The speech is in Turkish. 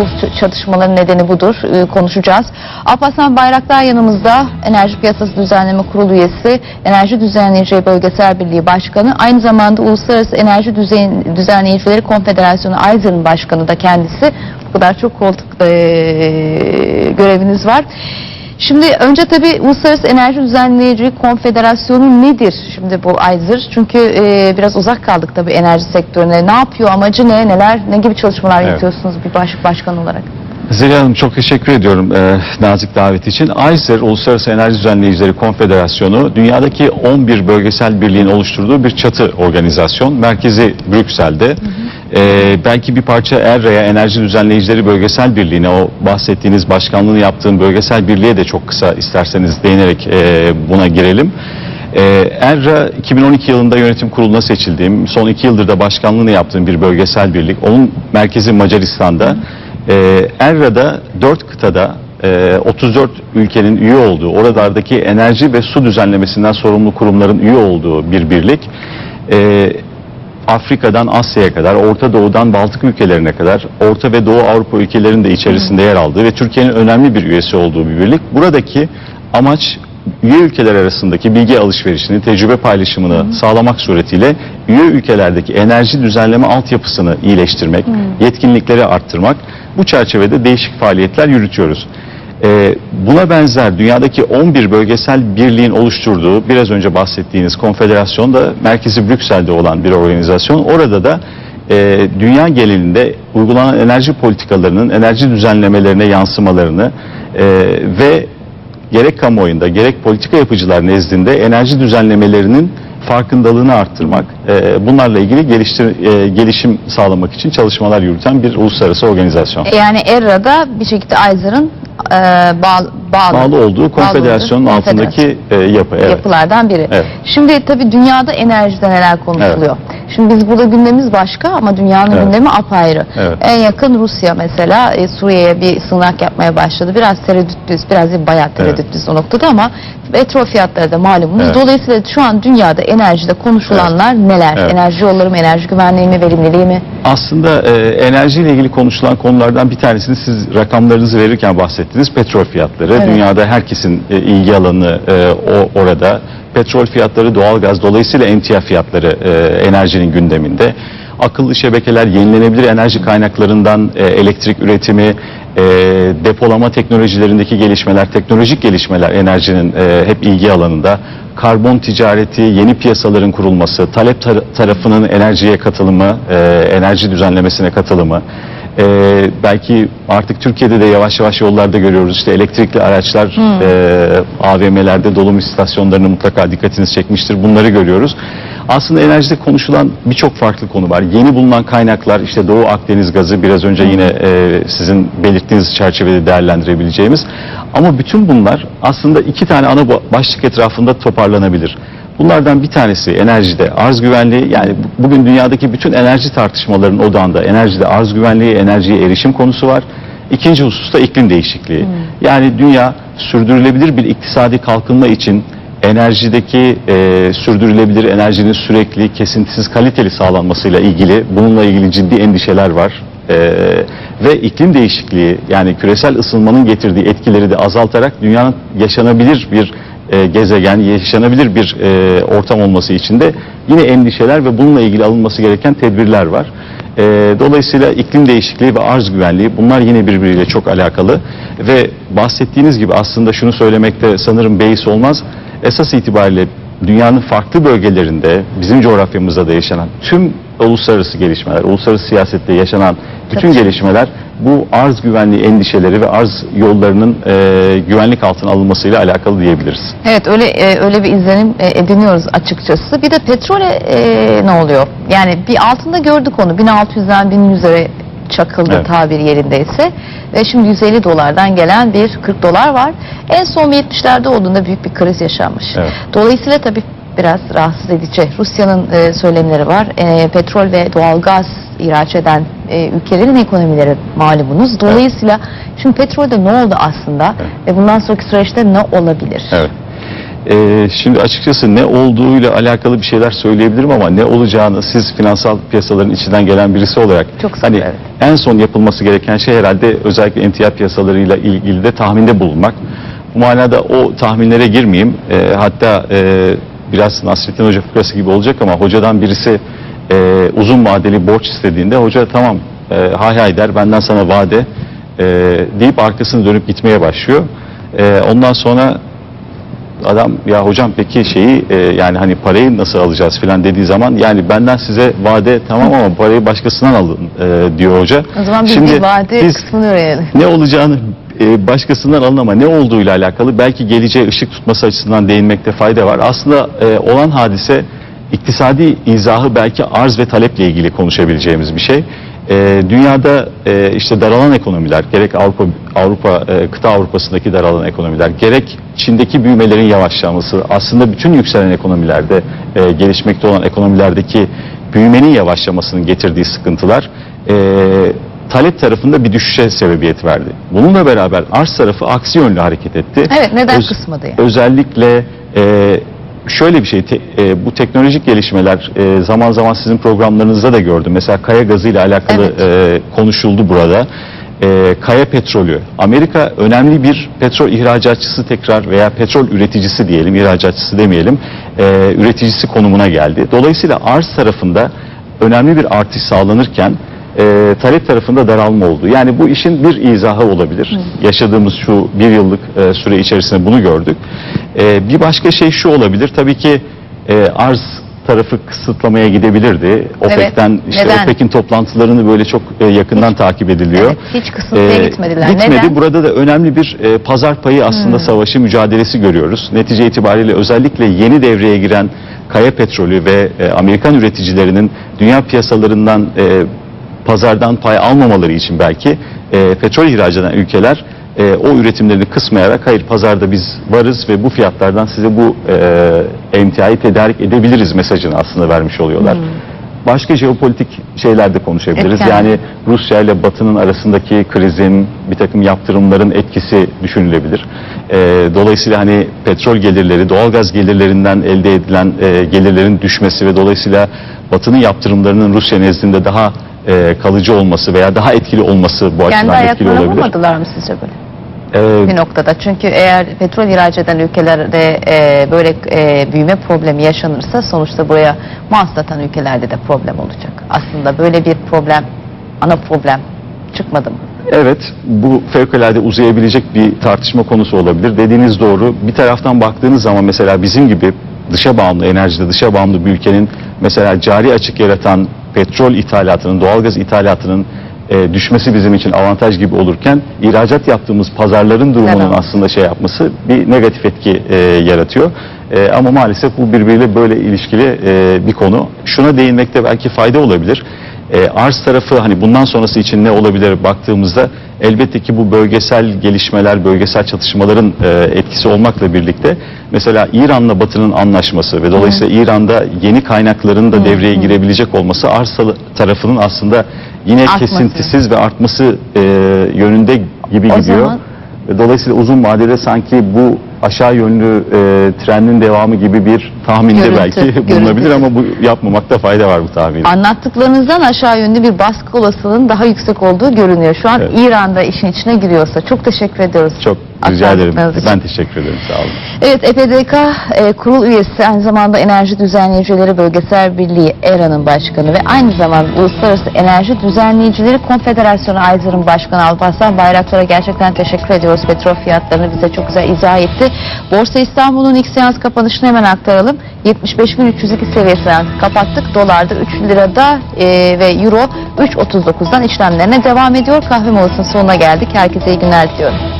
ç- çatışmaların nedeni budur. E, konuşacağız. Alparslan Bayraktar yanımızda Enerji Piyasası Düzenleme Kurulu üyesi, Enerji Düzenleyicileri Bölgesel Birliği Başkanı, aynı zamanda Uluslararası Enerji Düzen, Düzenleyicileri Konfederasyonu AYZER'ın başkanı da kendisi. Bu kadar çok koltuk e, göreviniz var. Şimdi önce tabii Uluslararası Enerji Düzenleyici Konfederasyonu nedir şimdi bu AYZER? Çünkü e, biraz uzak kaldık tabii enerji sektörüne. Ne yapıyor, amacı ne, neler, ne gibi çalışmalar Evet. yapıyorsunuz bir baş, başkan olarak? Zeliha Hanım çok teşekkür ediyorum e, nazik davet için. AYSER Uluslararası Enerji Düzenleyicileri Konfederasyonu dünyadaki 11 bölgesel birliğin oluşturduğu bir çatı organizasyon. Merkezi Brüksel'de. E, belki bir parça ERRA'ya Enerji Düzenleyicileri Bölgesel Birliği'ne o bahsettiğiniz başkanlığını yaptığım bölgesel birliğe de çok kısa isterseniz değinerek e, buna girelim. Ee, ERRA 2012 yılında yönetim kuruluna seçildiğim, son iki yıldır da başkanlığını yaptığım bir bölgesel birlik. Onun merkezi Macaristan'da. Ee, ERRA'da 4 kıtada e, 34 ülkenin üye olduğu, oralardaki enerji ve su düzenlemesinden sorumlu kurumların üye olduğu bir birlik. Afrika'dan Asya'ya kadar, Orta Doğu'dan Baltık ülkelerine kadar, Orta ve Doğu Avrupa ülkelerinin de içerisinde yer aldığı ve Türkiye'nin önemli bir üyesi olduğu bir birlik. Buradaki amaç üye ülkeler arasındaki bilgi alışverişini, tecrübe paylaşımını sağlamak suretiyle üye ülkelerdeki enerji düzenleme altyapısını iyileştirmek, yetkinlikleri arttırmak. Bu çerçevede değişik faaliyetler yürütüyoruz. Ee, buna benzer dünyadaki 11 bölgesel birliğin oluşturduğu biraz önce bahsettiğiniz konfederasyon da merkezi Brüksel'de olan bir organizasyon. Orada da e, dünya genelinde uygulanan enerji politikalarının enerji düzenlemelerine yansımalarını e, ve gerek kamuoyunda gerek politika yapıcılar nezdinde enerji düzenlemelerinin farkındalığını arttırmak, e, bunlarla ilgili geliştir, e, gelişim sağlamak için çalışmalar yürüten bir uluslararası organizasyon. Yani ERRA'da bir şekilde AYZER'ın e, bağ- bağlı, Bağlı olduğu konfederasyonun olduğu altındaki e, yapı. Evet. yapılardan biri. Evet. Şimdi tabii dünyada enerjide neler konuşuluyor. Şimdi biz burada gündemimiz başka ama dünyanın Evet. gündemi apayrı. Evet. En yakın Rusya mesela e, Suriye'ye bir sığınak yapmaya başladı. Biraz tereddütlüyüz, biraz değil bayağı tereddütlüyüz o noktada ama petrol fiyatları da malumunuz. Evet. Dolayısıyla şu an dünyada enerjide konuşulanlar neler? Evet. Enerji yolları mı, enerji güvenliği mi, verimliliği mi? Aslında e, enerjiyle ilgili konuşulan konulardan bir tanesini siz rakamlarınızı verirken bahsettiniz. Petrol fiyatları. Evet. Dünyada herkesin e, ilgi alanı e, o orada. Petrol fiyatları, doğalgaz dolayısıyla emtia fiyatları e, enerjinin gündeminde. Akıllı şebekeler, yenilenebilir enerji kaynaklarından e, elektrik üretimi, e, depolama teknolojilerindeki gelişmeler, teknolojik gelişmeler enerjinin e, hep ilgi alanında. Karbon ticareti, yeni piyasaların kurulması, talep tar- tarafının enerjiye katılımı, e, enerji düzenlemesine katılımı. E, belki artık Türkiye'de de yavaş yavaş yollarda görüyoruz. İşte elektrikli araçlar e, AVM'lerde dolum istasyonlarını mutlaka dikkatinizi çekmiştir. Bunları görüyoruz. Aslında enerjide konuşulan birçok farklı konu var. Yeni bulunan kaynaklar, işte Doğu Akdeniz gazı biraz önce yine e, sizin belirttiğiniz çerçevede değerlendirebileceğimiz. Ama bütün bunlar aslında iki tane ana ba- başlık etrafında toparlanabilir. Bunlardan bir tanesi enerjide arz güvenliği yani bu- bugün dünyadaki bütün enerji tartışmalarının odağında enerjide arz güvenliği, enerjiye erişim konusu var. İkinci husus da iklim değişikliği. Yani dünya sürdürülebilir bir iktisadi kalkınma için enerjideki e, sürdürülebilir enerjinin sürekli, kesintisiz, kaliteli sağlanmasıyla ilgili bununla ilgili ciddi endişeler var. E, ve iklim değişikliği yani küresel ısınmanın getirdiği etkileri de azaltarak dünyanın yaşanabilir bir e, gezegen, yaşanabilir bir e, ortam olması için de yine endişeler ve bununla ilgili alınması gereken tedbirler var. E, dolayısıyla iklim değişikliği ve arz güvenliği bunlar yine birbiriyle çok alakalı ve bahsettiğiniz gibi aslında şunu söylemekte sanırım beis olmaz. Esas itibariyle dünyanın farklı bölgelerinde bizim coğrafyamızda da yaşanan tüm uluslararası gelişmeler, uluslararası siyasette yaşanan bütün Tabii. gelişmeler bu arz güvenliği endişeleri ve arz yollarının e, güvenlik altına alınmasıyla alakalı diyebiliriz. Evet öyle e, öyle bir izlenim e, ediniyoruz açıkçası. Bir de petrole e, ne oluyor? Yani bir altında gördük onu 1600'den 1100'lere çakıldı Evet. tabir yerindeyse. Ve şimdi 150 dolardan gelen bir 40 dolar var. En son 70'lerde olduğunda büyük bir kriz yaşanmış. Evet. Dolayısıyla tabii biraz rahatsız edici. Rusya'nın e, söylemleri var. E, petrol ve doğalgaz ihraç eden e, ülkelerin ekonomileri malumunuz. Dolayısıyla şimdi petrolde ne oldu aslında Evet. ve bundan sonraki süreçte ne olabilir? Evet. Ee, şimdi açıkçası ne olduğuyla alakalı bir şeyler söyleyebilirim ama ne olacağını siz finansal piyasaların içinden gelen birisi olarak Çok zor, hani evet. en son yapılması gereken şey herhalde özellikle emtia piyasalarıyla ilgili de tahminde bulunmak. Bu manada o tahminlere girmeyeyim. Ee, hatta e, biraz Nasrettin Hoca fıkrası gibi olacak ama hocadan birisi e, uzun vadeli borç istediğinde hoca tamam e, hay hay der benden sana vade e, deyip arkasını dönüp gitmeye başlıyor. E, ondan sonra adam ya hocam peki şeyi e, yani hani parayı nasıl alacağız filan dediği zaman yani benden size vade tamam ama parayı başkasından alın e, diyor hoca. O zaman biz Şimdi bir vade biz kısmını öğrenelim. ne olacağını e, başkasından alın ama ne olduğuyla alakalı belki geleceğe ışık tutması açısından değinmekte fayda var. Aslında e, olan hadise iktisadi izahı belki arz ve taleple ilgili konuşabileceğimiz bir şey. E, dünyada e, işte daralan ekonomiler, gerek Avrupa Avrupa e, kıta Avrupa'sındaki daralan ekonomiler, gerek Çin'deki büyümelerin yavaşlaması, aslında bütün yükselen ekonomilerde, e, gelişmekte olan ekonomilerdeki büyümenin yavaşlamasının getirdiği sıkıntılar e, talep tarafında bir düşüşe sebebiyet verdi. Bununla beraber arz tarafı aksi yönlü hareket etti. Evet, neden Öz- kısmadı yani? Özellikle e, şöyle bir şey, te- e, bu teknolojik gelişmeler e, zaman zaman sizin programlarınızda da gördüm. Mesela kaya gazı ile alakalı e, konuşuldu burada. E, kaya petrolü. Amerika önemli bir petrol ihracatçısı tekrar veya petrol üreticisi diyelim, ihracatçısı demeyelim, e, üreticisi konumuna geldi. Dolayısıyla arz tarafında önemli bir artış sağlanırken e, talep tarafında daralma oldu. Yani bu işin bir izahı olabilir. Yaşadığımız şu bir yıllık e, süre içerisinde bunu gördük. E, bir başka şey şu olabilir. Tabii ki e, arz tarafı kısıtlamaya gidebilirdi. OPEC'ten işte neden? OPEC'in toplantılarını böyle çok e, yakından takip ediliyor. Evet, hiç kısıtlıya Ee, gitmediler. Gitmedi. Neden? Hmm. Burada da önemli bir e, pazar payı aslında savaşı mücadelesi görüyoruz. Netice itibariyle özellikle yeni devreye giren kaya petrolü ve e, Amerikan üreticilerinin dünya piyasalarından e, pazardan pay almamaları için belki e, petrol ihraç eden ülkeler e, o üretimlerini kısmayarak hayır pazarda biz varız ve bu fiyatlardan size bu e, emtiayı tedarik edebiliriz mesajını aslında vermiş oluyorlar. Başka jeopolitik şeyler de konuşabiliriz. Etken. Yani Rusya ile Batı'nın arasındaki krizin, bir takım yaptırımların etkisi düşünülebilir. Ee, dolayısıyla hani petrol gelirleri, doğalgaz gelirlerinden elde edilen e, gelirlerin düşmesi ve dolayısıyla Batı'nın yaptırımlarının Rusya nezdinde daha e, kalıcı olması veya daha etkili olması bu Kendi açıdan etkili ayaklarına olabilir. vurmadılar mı sizce böyle? Ee, bir noktada. Çünkü eğer petrol ihraç eden ülkelerde e, böyle e, büyüme problemi yaşanırsa sonuçta buraya mal satan ülkelerde de problem olacak. Aslında böyle bir problem, ana problem çıkmadı mı? Evet, bu fevkalade uzayabilecek bir tartışma konusu olabilir. Dediğiniz doğru. Bir taraftan baktığınız zaman mesela bizim gibi dışa bağımlı, enerjide dışa bağımlı bir ülkenin mesela cari açık yaratan petrol ithalatının, doğalgaz ithalatının e, düşmesi bizim için avantaj gibi olurken ihracat yaptığımız pazarların durumunun Zararlı. aslında şey yapması bir negatif etki e, yaratıyor. E, ama maalesef bu birbiriyle böyle ilişkili e, bir konu. Şuna değinmekte belki fayda olabilir. E, arz tarafı hani bundan sonrası için ne olabilir baktığımızda elbette ki bu bölgesel gelişmeler, bölgesel çatışmaların e, etkisi olmakla birlikte mesela İran'la Batı'nın anlaşması ve dolayısıyla İran'da yeni kaynakların da devreye girebilecek olması arz tarafının aslında yine Artması. kesintisiz ve artması e, yönünde gibi O gidiyor. zaman- Ve Dolayısıyla uzun vadede sanki bu aşağı yönlü e, trendin devamı gibi bir tahminde Görüntü, belki bulunabilir görüntü. ama bu yapmamakta fayda var bu tahminde. Anlattıklarınızdan aşağı yönlü bir baskı olasılığının daha yüksek olduğu görünüyor. Şu an Evet. İran'da işin içine giriyorsa. Çok teşekkür ediyoruz. Çok rica ederim. İçin. Ben teşekkür ederim. Sağ olun. Evet EPDK e, kurul üyesi aynı zamanda Enerji Düzenleyicileri Bölgesel Birliği ERA'nın başkanı ve aynı zamanda Uluslararası Enerji Düzenleyicileri Konfederasyonu Ayzır'ın başkanı Alparslan Bayraktar'a gerçekten teşekkür ediyoruz. Petrol fiyatlarını bize çok güzel izah etti. Borsa İstanbul'un ilk seans kapanışını hemen aktaralım. 75.302 seviyesinden kapattık. Dolarda 3 lirada e, ve Euro 3.39'dan işlemlerine devam ediyor. Kahve molasının sonuna geldik. Herkese iyi günler diliyorum.